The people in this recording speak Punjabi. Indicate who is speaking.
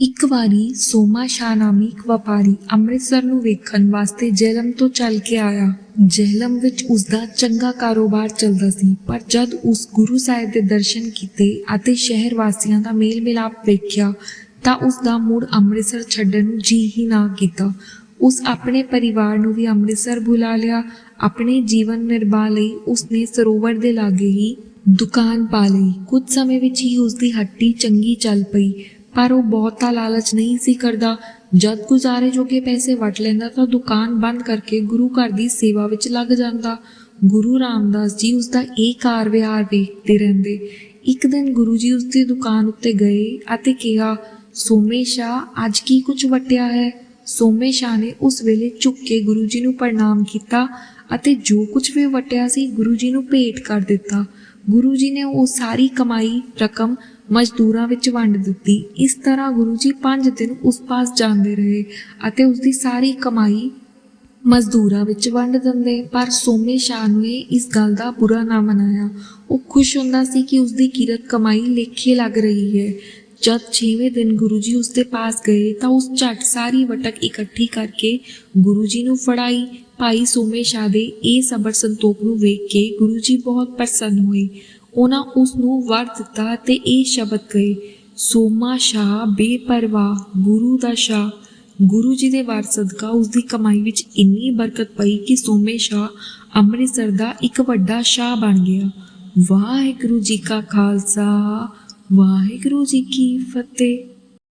Speaker 1: ਇੱਕ ਵਾਰੀ ਸੋਮਾ ਸ਼ਾਹ ਨਾਮੀ ਇੱਕ ਵਪਾਰੀ ਅੰਮ੍ਰਿਤਸਰ ਨੂੰ ਵੇਖਣ ਵਾਸਤੇ ਜਹਿਲਮ ਤੋਂ ਚੱਲ ਕੇ ਆਇਆ। ਜਹਿਲਮ ਵਿੱਚ ਉਸ ਦਾ ਚੰਗਾ ਕਾਰੋਬਾਰ ਚੱਲਦਾ ਸੀ, ਪਰ ਜਦ ਉਸ ਗੁਰੂ ਸਾਹਿਬ ਦੇ ਦਰਸ਼ਨ ਕੀਤੇ ਅਤੇ ਸ਼ਹਿਰ ਵਾਸੀਆਂ ਦਾ ਮੇਲ ਮਿਲਾਪ ਵੇਖਿਆ, ਤਾਂ ਉਸ ਦਾ ਮੂਡ ਅੰਮ੍ਰਿਤਸਰ ਛੱਡਣ ਨੂੰ ਜੀ ਹੀ ਨਾ ਕੀਤਾ। ਉਸ ਆਪਣੇ ਪਰਿਵਾਰ ਨੂੰ ਵੀ ਅੰਮ੍ਰਿਤਸਰ ਬੁਲਾ ਲਿਆ। ਆਪਣੇ ਜੀਵਨ ਨਿਰਵਾਹ ਲਈ ਉਸਨੇ ਸਰੋਵਰ ਦੇ ਲਾਗੇ ਹੀ ਦੁਕਾਨ ਪਾ ਲਈ। ਕੁਝ ਸਮੇਂ ਵਿੱਚ ਹੀ ਉਸ ਦੀ ਹੱਟੀ ਚੰਗੀ ਚੱਲ ਪਈ। ਪਰ ਉਹ ਬਹੁਤਾ ਲਾਲਚ ਨਹੀਂ ਸੀ ਕਰਦਾ। ਜਦ ਗੁਜ਼ਾਰੇ ਜੋਗੇ ਪੈਸੇ ਵਟ ਲੈਂਦਾ ਤਾਂ ਦੁਕਾਨ ਬੰਦ ਕਰਕੇ ਗੁਰੂ ਘਰ ਦੀ ਸੇਵਾ ਵਿੱਚ ਲੱਗ ਜਾਂਦਾ। ਗੁਰੂ ਰਾਮਦਾਸ ਜੀ ਉਸ ਦਾ ਇਹ ਕਾਰ ਵੇਖਦੇ ਰਹਿੰਦੇ। ਇੱਕ ਦਿਨ ਗੁਰੂ ਜੀ ਉਸ ਦੀ ਦੁਕਾਨ ਉੱਤੇ ਗਏ ਅਤੇ ਕਿਹਾ, ਸੋਮੇ ਸ਼ਾਹ, ਅੱਜ ਕੀ ਕੁਝ ਵਟਿਆ ਹੈ? ਸੋਮੇ ਸ਼ਾਹ ਨੇ ਉਸ ਵੇਲੇ ਝੁੱਕ ਕੇ ਗੁਰੂ ਜੀ ਨੂੰ ਪ੍ਰਣਾਮ ਕੀਤਾ ਅਤੇ ਜੋ ਕੁਝ ਵੀ ਵਟਿਆ ਸੀ ਗੁਰੂ ਜੀ ਨੂੰ ਭੇਟ ਕਰ ਦਿੱਤਾ। ਗੁਰੂ ਜੀ ਨੇ ਉਹ ਸਾਰੀ ਕਮਾਈ, ਰਕਮ ਮਜ਼ਦੂਰਾਂ ਵਿੱਚ ਵੰਡ ਦਿੱਤੀ। ਇਸ ਤਰ੍ਹਾਂ ਗੁਰੂ ਜੀ 5 ਦਿਨ ਉਸ ਪਾਸ ਜਾਂਦੇ ਰਹੇ ਅਤੇ ਉਸ ਦੀ ਸਾਰੀ ਕਮਾਈ ਮਜ਼ਦੂਰਾਂ ਵਿੱਚ ਵੰਡ ਦਿੰਦੇ। ਪਰ ਸੋਮੇ ਸ਼ਾਹ ਨੂੰ ਇਸ ਗੱਲ ਦਾ ਬੁਰਾ ਨਾ ਮਨਾਇਆ। ਉਹ ਖੁਸ਼ ਹੁੰਦਾ ਸੀ ਕਿ ਉਸ ਦੀ ਕਿਰਤ ਕਮਾਈ ਲੇਖੇ ਲੱਗ ਰਹੀ ਹੈ। ਜਦ 6ਵੇਂ ਦਿਨ ਗੁਰੂ ਜੀ ਉਸ ਦੇ ਪਾਸ ਗਏ ਤਾਂ ਉਸ ਝਟ ਸਾਰੀ ਵਟਕ ਇਕੱਠੀ ਕਰਕੇ ਗੁਰੂ ਜੀ ਨੂੰ ਫੜਾਈ। ਭਾਈ ਸੋਮੇ ਸ਼ਾਹ ਦੇ ਇਹ ਸਬਰ ਸੰਤੋਖ ਨੂੰ ਵੇਖ ਕੇ ਗੁਰੂ ਜੀ ਬਹੁਤ ਪ੍ਰਸੰਨ ਹੋਏ। ਉਹਨਾਂ ਉਸ ਨੂੰ ਵਰ ਦਿੱਤਾ ਤੇ ਇਹ ਸ਼ਬਦ ਕਹੇ, ਸੋਮਾ ਸ਼ਾਹ ਬੇਪਰਵਾਹ ਗੁਰੂ ਦਾ ਸ਼ਾਹ। ਗੁਰੂ ਜੀ ਦੇ ਵਾਰ ਸਦਕਾ ਉਸ ਦੀ ਕਮਾਈ ਵਿੱਚ ਇੰਨੀ ਬਰਕਤ ਪਈ ਕਿ ਸੋਮੇ ਸ਼ਾਹ ਅੰਮ੍ਰਿਤਸਰ ਦਾ ਇੱਕ ਵੱਡਾ ਸ਼ਾਹ ਬਣ ਗਿਆ। ਵਾਹਿਗੁਰੂ ਜੀ ਕਾ ਖਾਲਸਾ, ਵਾਹਿਗੁਰੂ ਜੀ ਕੀ ਫਤਿਹ।